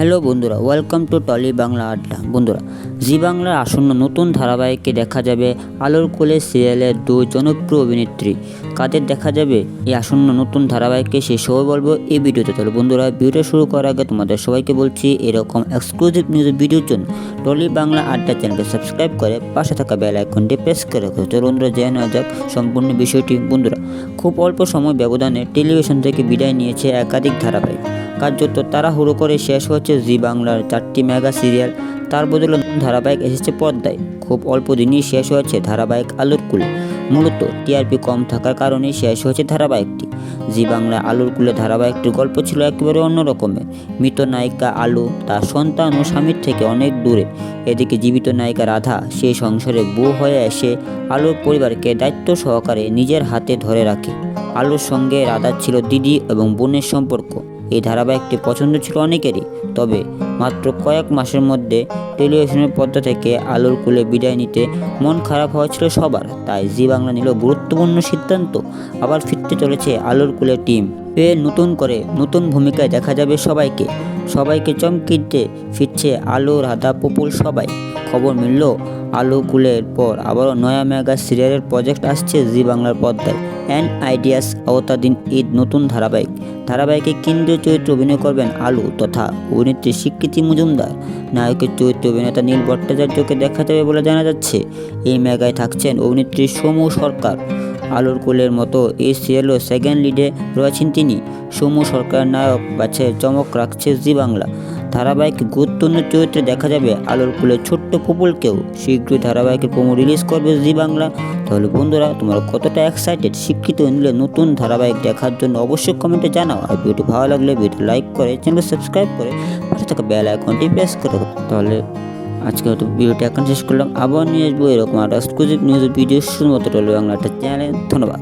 Hello বন্ধুরা welcome to trolley Bangla আড্ডা বন্ধুরা জি বাংলার আসন্ন নতুন ধারাবাহিকে দেখা যাবে আলোর কোলে সিরিয়ালের দুই জনপ্রিয় অভিনেত্রী। কাদের দেখা যাবে এই আসন্ন নতুন ধারাবাহিককে সে সবাই বলব এই ভিডিওতে। চলো বন্ধুরা ভিডিও শুরু করার আগে তোমাদের সবাইকে বলছি, এরকম এক্সক্লুসিভ নিউজ ভিডিওর জন্য টলি বাংলা আড্ডা চ্যানেলকে সাবস্ক্রাইব করে পাশে থাকা বেল আইকনটি প্রেস করে রাখো। চলো বন্ধুরা, জেনে নেওয়া যাক সম্পূর্ণ বিষয়টি। বন্ধুরা, খুব অল্প সময় ব্যবধানে টেলিভিশন থেকে বিদায় নিয়েছে একাধিক ধারাবাহিক। কার্যত তাড়াহুড়ো করে শেষ হচ্ছে জি বাংলার চারটি মেগা সিরিয়াল। তার বদলে ধারাবাহিক এসেছে পর্দায়। খুব অল্প দিনই শেষ হয়েছে ধারাবাহিক আলোর কুলে মূলত টিআরপি কম থাকার কারণেই শেষ হয়েছে ধারাবাহিকটি। জি বাংলা আলুর কুলে ধারাবাহিকটির গল্প ছিল একেবারে অন্য রকমের মৃত নায়িকা আলু, তার সন্তান ও স্বামীর থেকে অনেক দূরে। এদিকে জীবিত নায়িকা রাধা সেই সংসারে বউ হয়ে এসে আলুর পরিবারকে দায়িত্ব সহকারে নিজের হাতে ধরে রাখে। আলুর সঙ্গে রাধার ছিল দিদি এবং বোনের সম্পর্ক। এই ধারাবাহিকটি পছন্দ ছিল অনেকেরই, তবে মাত্র কয়েক মাসের মধ্যে টেলিভিশনের পর্দা থেকে আলোর কুলে বিদায় নিতে মন খারাপ হয়েছিল সবার, তাই জি বাংলা নিল গুরুত্বপূর্ণ সিদ্ধান্ত। আবার ফিরতে চলেছে আলোর কুলে টিম। এ নতুন করে নতুন ভূমিকায় দেখা যাবে সবাইকে। সবাইকে চমকিতে ফিরছে আলো রাধা পপুল সবাই। খবর মিলল আলো কুলের পর আবারও নয়া মেগা সিরিয়ালের প্রজেক্ট আসছে জি বাংলার পর্দায়। অ্যান আইডিয়াস আওতাধীন ঈদ নতুন ধারাবাহিক। ধারাবাহিকে কেন্দ্রীয় চরিত্রে অভিনয় করবেন আলু তথা অভিনেত্রী স্বীকৃতি মজুমদার। নায়কের চরিত্রে অভিনেতা নীল ভট্টাচার্যকে দেখা যাবে বলে জানা যাচ্ছে। এই মেগায় থাকছেন অভিনেত্রী সমু সরকার। আলোর কোলের মতো এই সিরিয়ালও সেকেন্ড লিডে রয়েছেন তিনি। সমু সরকার নায়ক বাছে চমক রাখছে জি বাংলা। ধারাবাহিক গুরুত্বপূর্ণ চরিত্রে দেখা যাবে আলোর কুলের ছোট্ট পুপুলকেও শীঘ্রই ধারাবাহিকের প্রোমো রিলিজ করবে জি বাংলা। তাহলে বন্ধুরা, তোমরা কতটা এক্সাইটেড শিক্ষিত নিলে নতুন ধারাবাহিক দেখার জন্য অবশ্যই কমেন্টে জানাও। আর ভিডিওটি ভালো লাগলে ভিডিও লাইক করে চ্যানেল সাবস্ক্রাইব করে, পাশে থাকা বেল আইকনটি প্রেস করে তাহলে আজকে হয়তো ভিডিওটি এখন শেষ করলাম। আবার নিয়ে আসব এরকম আর এক্সক্লুসিভ নিউজ ভিডিও শুধুমাত্র বাংলা একটা চ্যানেল ধন্যবাদ।